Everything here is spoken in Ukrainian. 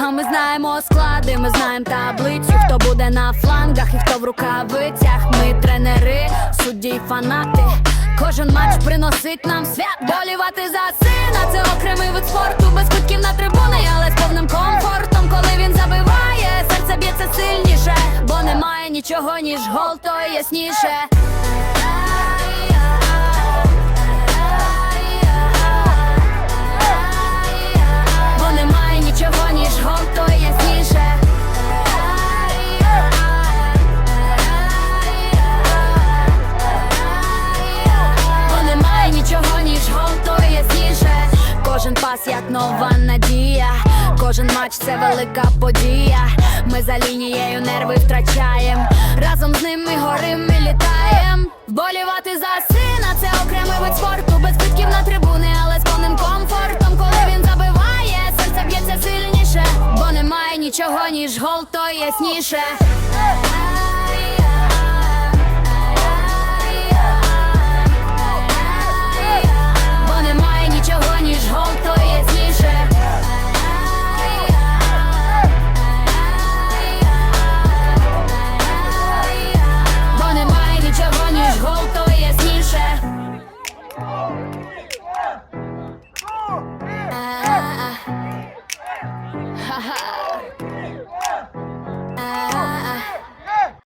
А, ми знаємо склади, ми знаємо таблицю, хто буде на флангах і хто в рукавицях. Ми тренери, судді й фанати. Кожен матч приносить нам свят. Болівати за сина, це окремий вид спорту, без кутків на трибуни, але з повним комфортом, коли він забиває, серце б'ється сильніше, бо немає нічого, ніж гол, то ясніше. Кожен як нова надія, кожен матч це велика подія. Ми за лінією нерви втрачаєм. Разом з ними горим і літаєм. Вболівати за сина це окремий вид спорту, без квитків на трибуни, але з повним комфортом, коли він забиває, серце б'ється сильніше, бо немає нічого, ніж гол, то ясніше. Ha ha.